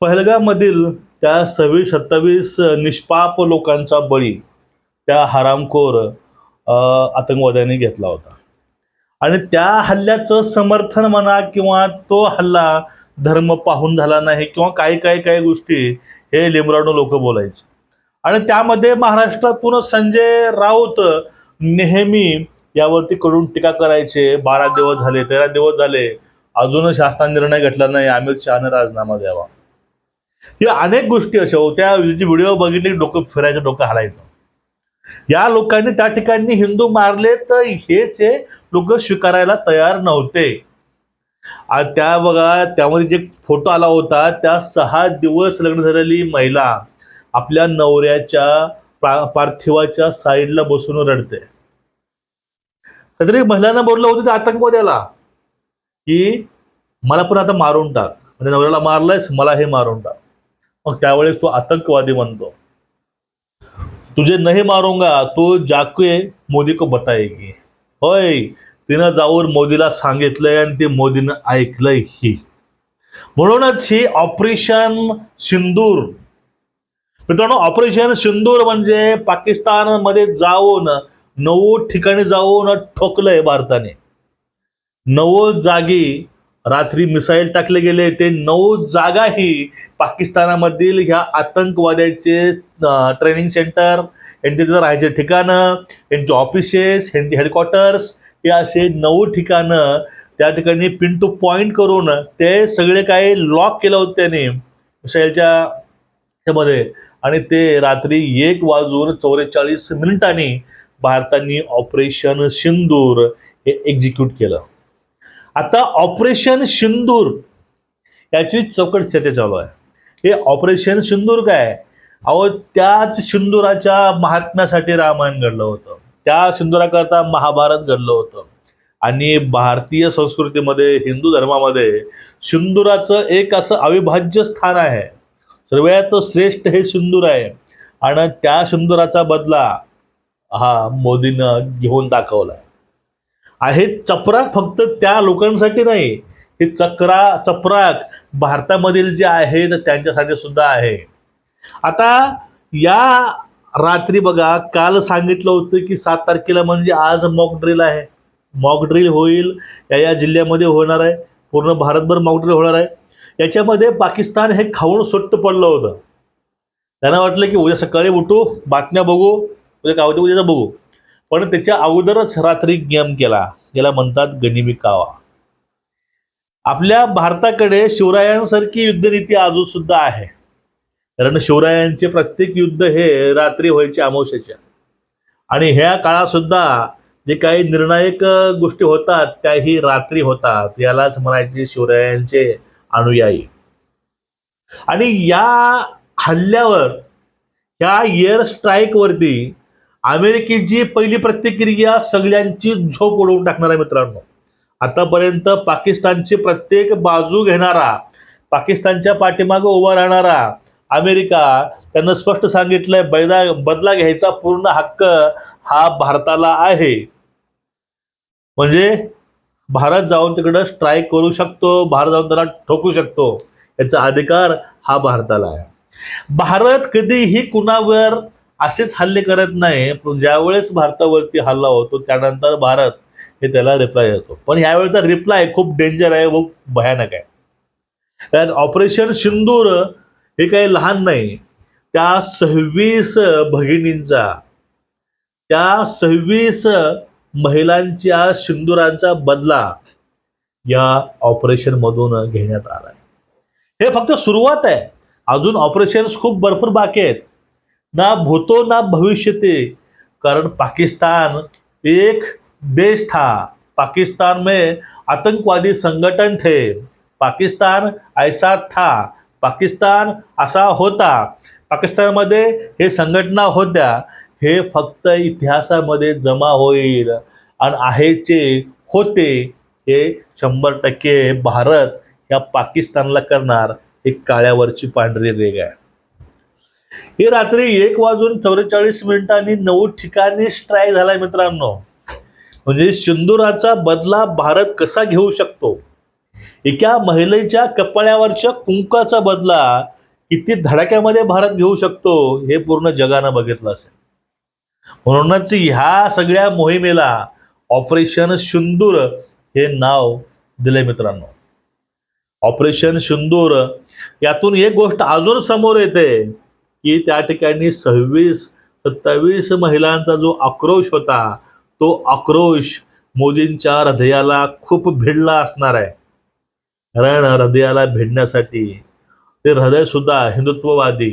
पहलगामधील त्या सव्वीस सत्तावीस निष्पाप लोकांचा बळी त्या हरामखोर आतंकवाद्यांनी घेतला होता. आणि त्या हल्ल्याचं समर्थन म्हणा किंवा तो हल्ला धर्म पाहून झाला नाही किंवा काही काही काही गोष्टी हे लिमराडू लोक बोलायचे. आणि त्यामध्ये महाराष्ट्रातून संजय राऊत नेहमी यावरती कडून टीका करायचे. बारा दिवस झाले तेरा दिवस झाले. अजून शासना निर्णय घेतला नाही. अमित शहाने राजीनामा द्यावा. या अनेक गोष्टी अशा होत्या. व्हिडिओ बघितले डोकं फिरायचं डोकं हलायचं. या लोकांनी त्या ठिकाणी हिंदू मारले तर हेच हे लोक स्वीकारायला तयार नव्हते. त्या बघा त्यामध्ये जे फोटो आला होता त्या सहा दिवस लग्न झालेली महिला आपल्या नवऱ्याच्या पार्थिवाच्या साईडला बसून रडते. काहीतरी महिलांना बोललं होतं त्या आतंकवाद्याला की मला पण आता मारून टाक. म्हणजे नवऱ्याला मारलंयस मला हे मारून टाक. मग त्यावेळेस तो आतंकवादी म्हणतो तुझे नाही मारूंगा तो जाके मोदी को बताएगी. होय तिनं जाऊन मोदीला सांगितलंय आणि ते मोदीनं ऐकलंय ही. म्हणूनच ही ऑपरेशन सिंदूर. मित्रांनो ऑपरेशन सिंदूर म्हणजे पाकिस्तानमध्ये जाऊन नऊ ठिकाणी जाऊन ठोकलंय भारताने. नऊ जागी रात्री मिसाईल टाकले गेले ते नऊ जागाही पाकिस्तानामधील ह्या आतंकवाद्याचे ट्रेनिंग सेंटर यांचे तिथं राहायचे ठिकाणं यांचे ऑफिसेस यांचे हेडक्वार्टर्स हे असे नऊ ठिकाणं त्या ठिकाणी पिन टू पॉईंट करून ते सगळे काही लॉक केलं होतं त्याने मिसाईलच्या ह्यामध्ये. आणि ते रात्री एक वाजून चौवेचाळीस मिनिटांनी भारताने ऑपरेशन सिंदूर हे एक्झिक्यूट केलं. आता ऑपरेशन सिंदूर याची चौकट चर्चा चालू आहे. हे ऑपरेशन सिंदूर काय अहो त्याच सिंदुराच्या महात्म्यासाठी रामायण घडलं होतं. त्या सिंदुराकरता महाभारत घडलं होतं. आणि भारतीय संस्कृतीमध्ये हिंदू धर्मामध्ये सिंदुराचं एक असं अविभाज्य स्थान आहे. सर्वात श्रेष्ठ हे सिंदूर आहे. आणि त्या सिंदुराचा बदला हा मोदीनं घेऊन दाखवलाय. आहे चपराक फक्त त्या लोकांसाठी नाही हे चक्रा चपराक भारतामधील जे आहेत त्यांच्यासाठी सुद्धा आहे. आता या रात्री बघा काल सांगितलं होतं की सात तारखेला म्हणजे आज मॉक ड्रिल आहे. मॉक ड्रिल होईल या या जिल्ह्यामध्ये होणार आहे. पूर्ण भारतभर मॉक ड्रिल होणार आहे. याच्यामध्ये पाकिस्तान हे खाऊन सुट्ट पडलं होतं. त्यांना वाटलं की उद्या सकाळी उठू बातम्या बघू उद्या काय होते उद्याचं बघू. पण त्याच्या अगोदरच रात्री गेम केला. याला म्हणतात गनिमी कावा आपल्या भारताकडे शिवरायांसारखी युद्धनीती अजून सुद्धा आहे. कारण शिवरायांचे प्रत्येक युद्ध हे रात्री व्हायचे अमावस्याच्या आणि ह्या काळात सुद्धा जे काही निर्णायक गोष्टी होतात त्याही रात्री होतात. यालाच म्हणायचे शिवरायांचे अनुयायी. आणि या हल्ल्यावर या एअर स्ट्राईक वरती अमेरिकेची पहिली प्रतिक्रिया सगळ्यांची झोप उडवून टाकणार आहे मित्रांनो. आतापर्यंत पाकिस्तानची प्रत्येक बाजू घेणारा पाकिस्तानच्या पाठीमागं उभा राहणारा अमेरिका त्यांना स्पष्ट सांगितलंय बैदा बदला घ्यायचा पूर्ण हक्क हा भारताला आहे. म्हणजे भारत जाऊन तिकडं स्ट्राईक करू शकतो भारत जाऊन त्याला ठोकू शकतो याचा अधिकार हा भारताला आहे. भारत कधीही कुणावर असेच हल्ले करत नाही पण ज्यावेळेस भारतावरती हल्ला होतो त्यानंतर भारत हे त्याला रिप्लाय देतो. पण यावेळेचा रिप्लाय खूप डेंजर आहे खूप भयानक आहे. कारण ऑपरेशन सिंदूर हे काही लहान नाही त्या सव्वीस भगिनींचा त्या सव्वीस महिलांच्या सिंदुरांचा बदला या ऑपरेशन मधून घेण्यात आला हे फक्त सुरुवात आहे. अजून ऑपरेशन्स खूप भरपूर बाकी आहेत. ना भूतो ना भविष्यते। कारण पाकिस्तान एक देश था। पाकिस्तान में आतंकवादी संगठन थे। पाकिस्तान ऐसा था। पाकिस्तान असा होता। पाकिस्तानमध्ये हे संघटना होत्या। हे फक्त इतिहासामध्ये जमा होईल आणि आहेचे होते। हे शंभर टक्के भारत या पाकिस्तानला करणार एक काळ्यावरची पांढरी रेग आहे. हे रात्री एक वाजून चौवेचाळीस मिनिटांनी नऊ ठिकाणी स्ट्राईक झालाय मित्रांनो. म्हणजे सिंदुराचा बदला भारत कसा घेऊ शकतो? एका महिलेच्या कपाळ्यावरच्या कुंकाचा बदला किती धडाक्यामध्ये भारत घेऊ शकतो हे पूर्ण जगानं बघितलं असेल. म्हणूनच ह्या सगळ्या मोहिमेला ऑपरेशन सिंदूर हे नाव दिले मित्रांनो. ऑपरेशन सिंदूर यातून एक गोष्ट अजून समोर येते. की त्या ठिकाणी सव्वीस सत्तावीस महिलांचा जो आक्रोश होता तो आक्रोश मोदींच्या हृदयाला खूप भिडला असणार आहे. कारण हृदयाला भिडण्यासाठी ते हृदय सुद्धा हिंदुत्ववादी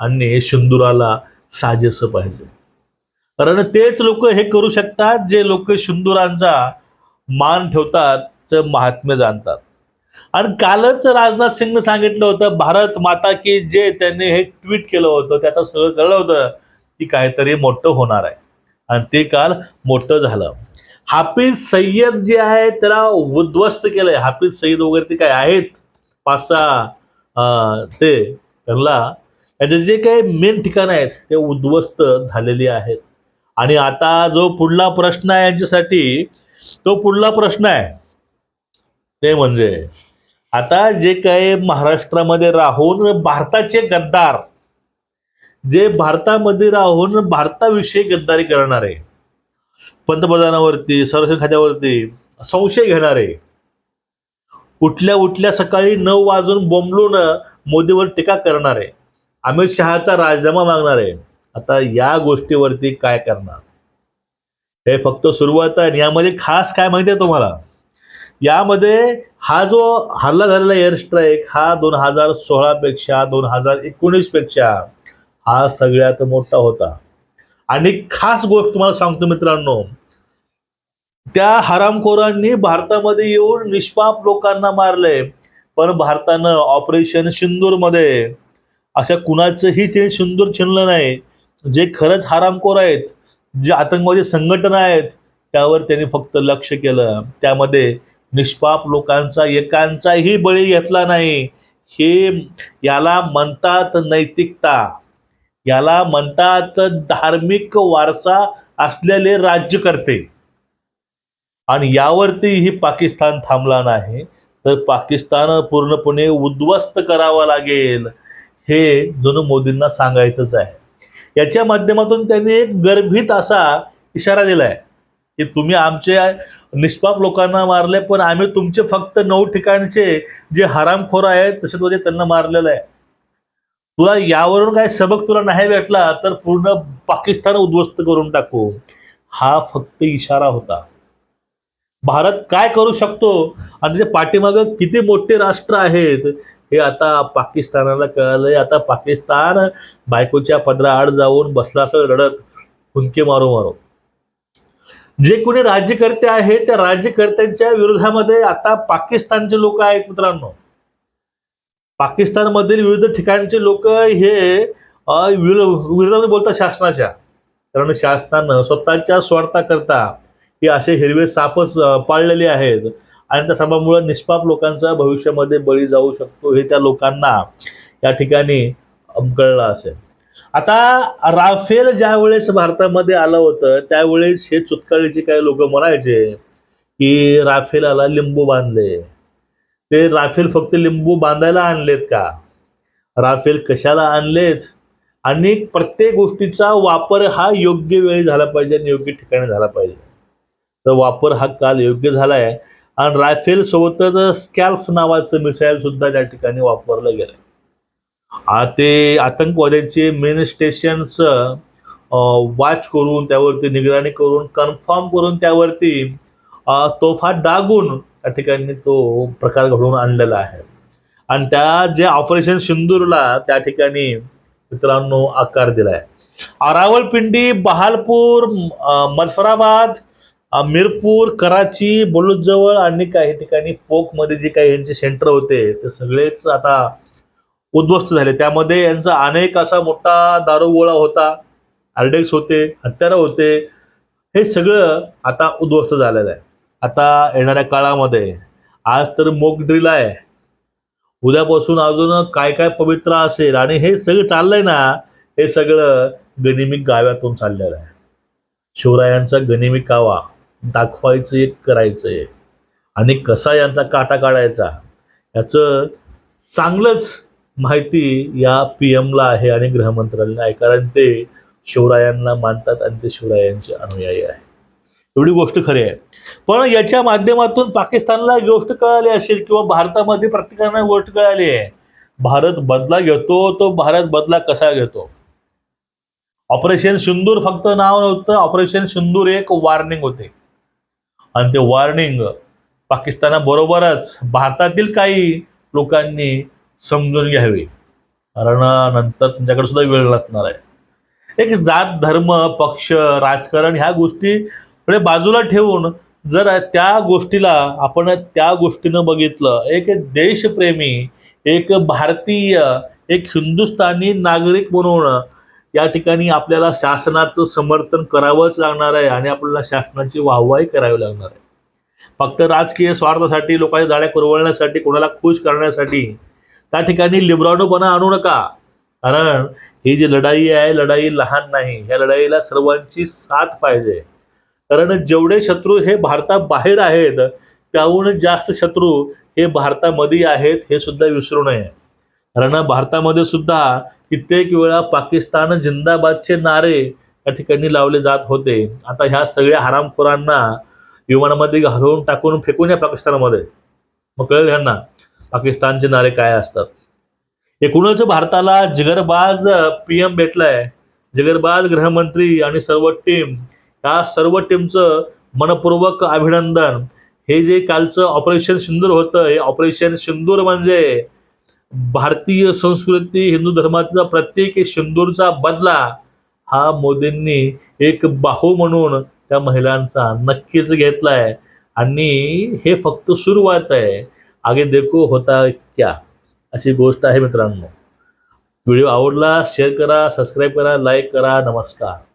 आणि शिंदुराला साजेसं पाहिजे. कारण तेच लोक हे करू शकतात जे लोक शिंदुरांचा मान ठेवतात च महात्म्य जाणतात. आणि कालच राजनाथ सिंगनं सांगितलं होतं भारत माता की जे त्यांनी हे ट्विट केलं होतं त्याचं सगळं कळलं होतं की काहीतरी मोठं होणार आहे. आणि ते काल मोठं झालं. हाफिज सय्यद जे आहे त्याला उद्ध्वस्त केलंय. हाफिज सय्यद वगैरे ते काय आहेत? पाच सहा ते त्यांना. त्याचे जे काही मेन ठिकाणं आहेत ते उद्ध्वस्त झालेली आहेत. आणि आता जो पुढला प्रश्न आहे यांच्यासाठी तो पुढला प्रश्न आहे ते म्हणजे आता जे काही महाराष्ट्रामध्ये राहून भारताचे गद्दार जे भारतामध्ये राहून भारताविषयी गद्दारी करणारे पंतप्रधानावरती संरक्षण खात्यावरती संशय घेणारे उठल्या उठल्या सकाळी नऊ वाजून बोंबलून मोदीवर टीका करणारे अमित शहाचा राजीनामा मागणारे आता या गोष्टीवरती काय करणार? हे फक्त सुरुवात आहे आणि यामध्ये खास काय माहिती आहे तुम्हाला? यामध्ये हा जो हल्ला झालेला एअर स्ट्राईक हा दोन हजार सोळा पेक्षा दोन हजार एकोणीसपेक्षा हा सगळ्यात मोठा होता. आणि खास गोष्ट तुम्हाला सांगतो मित्रांनो त्या हरामखोरांनी भारतामध्ये येऊन निष्पाप लोकांना मारले. पण भारतानं ऑपरेशन सिंदूरमध्ये अशा कुणाचंही ते सिंदूर छिनलं नाही. जे खरंच हरामखोर आहेत जे आतंकवादी संघटना आहेत त्यावर त्यांनी फक्त लक्ष केलं. त्यामध्ये निष्पाप लोकांचा एकांचाही बळी घेतला नाही. हे याला म्हणतात नैतिकता. याला म्हणतात धार्मिक वारसा असलेले राज्यकर्ते. आणि यावरती ही पाकिस्तान थांबला नाही तर पाकिस्तान पूर्णपणे उद्ध्वस्त करावा लागेल हे जणू मोदींना सांगायचंच आहे. याच्या माध्यमातून त्यांनी एक गर्भित असा इशारा दिलाय. की तुम्ही आमचे निष्पाप लोकांना मारले पण आम्ही तुमचे फक्त नऊ ठिकाणचे जे हरामखोर आहेत तसे म्हणजे त्यांना मारलेलं आहे. तुला यावरून काय सबक तुला नाही भेटला तर पूर्ण पाकिस्तान उद्ध्वस्त करून टाकू. हा फक्त इशारा होता. भारत काय करू शकतो? आणि त्याच्या पाठीमागं किती मोठे राष्ट्र आहेत हे आता पाकिस्तानाला कळलंय. आता पाकिस्तान बायकोच्या पदराआड जाऊन बसला असं रडत हुंके मारू मारू. जे कोणी राज्यकर्ते आहेत त्या राज्यकर्त्यांच्या विरोधामध्ये आता पाकिस्तानचे लोक आहेत मित्रांनो. पाकिस्तानमधील विविध ठिकाणचे लोक हे विरोधामध्ये बोलतात शासनाच्या. कारण शासनानं स्वतःच्या स्वार्थाकरता हे असे हिरवे सापच पाळलेले आहेत. आणि त्या सापामुळे निष्पाप लोकांचा भविष्यामध्ये बळी जाऊ शकतो हे त्या लोकांना या ठिकाणी कळलं असेल. आता राफेल ज्या वेळेस भारतामध्ये आलं होतं त्यावेळेस हे चुतकाळीचे काही लोक म्हणायचे की राफेलाला लिंबू बांधले. ते राफेल फक्त लिंबू बांधायला आणलेत का? राफेल कशाला आणलेत? आणि प्रत्येक गोष्टीचा वापर हा योग्य वेळी झाला पाहिजे आणि योग्य ठिकाणी झाला पाहिजे. तर वापर हा काल योग्य झालाय. आणि राफेल सोबतच स्कॅल्फ नावाचं मिसाईल सुद्धा त्या ठिकाणी वापरलं गेलं ते आतंकवाद्यांचे मेन स्टेशन्स वॉच करून त्यावरती निगराणी करून कन्फर्म करून त्यावरती तोफा डागून त्या ठिकाणी तो प्रकार घडवून आणलेला आहे. आणि त्या जे ऑपरेशन सिंदूरला त्या ठिकाणी मित्रांनो आकार दिला आहे. रावळपिंडी बहालपूर मजफराबाद मिरपूर कराची बलुजवळ आणि काही ठिकाणी पोकमध्ये जे काही यांचे सेंटर होते ते सगळेच आता उद्ध्वस्त झाले. त्यामध्ये यांचा अनेक असा मोठा दारुगोळा होता आरडेक्स होते हत्यारं होते. हे सगळं आता उद्ध्वस्त झालेलं आहे. आता येणाऱ्या काळामध्ये आज तर मोक ड्रिल आहे. उद्यापासून अजून काय काय पवित्र असेल आणि हे सगळं चाललंय ना हे सगळं गनिमिक गाव्यातून चाललेलं आहे. शिवरायांचा गनिमिक कावा दाखवायचं एक करायचं आणि कसा यांचा काटा काढायचा याचं चांगलंच माहिती या पी एमला आहे आणि गृहमंत्र्यांना आहे. कारण ते शिवरायांना मानतात आणि ते शिवरायांचे अनुयायी आहे एवढी गोष्ट खरी आहे. पण याच्या माध्यमातून पाकिस्तानला गोष्ट कळाली असेल किंवा भारतामध्ये प्रत्येकांना गोष्ट कळाली आहे. भारत बदला घेतो तो भारत बदला कसा घेतो? ऑपरेशन सिंदूर फक्त नाव नव्हतं ऑपरेशन सिंदूर एक वॉर्निंग होते. आणि ते वॉर्निंग पाकिस्तानाबरोबरच भारतातील काही लोकांनी समजून घ्यावे. कारण नंतर तुमच्याकडे सुद्धा वेळ लागणार आहे. एक जात धर्म पक्ष राजकारण ह्या गोष्टीकडे म्हणजे बाजूला ठेवून जर त्या गोष्टीला आपण त्या गोष्टीनं बघितलं एक देशप्रेमी एक भारतीय एक हिंदुस्थानी नागरिक म्हणून या ठिकाणी आपल्याला शासनाचं समर्थन करावंच लागणार आहे आणि आपल्याला शासनाची वाहवाही करावी लागणार आहे. फक्त राजकीय स्वार्थासाठी लोकांच्या जाड्या कुरवळण्यासाठी कोणाला खुश करण्यासाठी त्या ठिकाणी लिब्राडोपणा आणू नका. कारण ही जी लढाई आहे लढाई लहान नाही. या लढाईला सर्वांची साथ पाहिजे. कारण जेवढे शत्रू हे भारताबाहेर आहेत त्याहून जास्त शत्रू हे भारतामध्ये आहेत हे सुद्धा विसरू नये. कारण भारतामध्ये सुद्धा कित्येक वेळा पाकिस्तान जिंदाबादचे नारे या ठिकाणी लावले जात होते. आता ह्या सगळ्या हरामखोरांना विमानामध्ये घालवून टाकून फेकून या पाकिस्तानमध्ये. मग कळेल ह्यांना. पाकिस्तानचे नारे काय असतात? एकूणच भारताला जिगरबाज पी एम भेटलाय. जिगरबाज गृहमंत्री आणि सर्व टीम या सर्व टीमचं मनपूर्वक अभिनंदन. हे जे कालचं ऑपरेशन सिंदूर होतं हे ऑपरेशन सिंदूर म्हणजे भारतीय संस्कृती हिंदू धर्माचा प्रत्येक सिंदूरचा बदला हा मोदींनी एक बाहू म्हणून त्या महिलांचा नक्कीच घेतलाय. आणि हे फक्त सुरुवात आहे. आगे देखो होता क्या? अशी गोष्ट आहे मित्रांनो. व्हिडिओ आवडला शेअर करा सबस्क्राईब करा लाईक करा नमस्कार.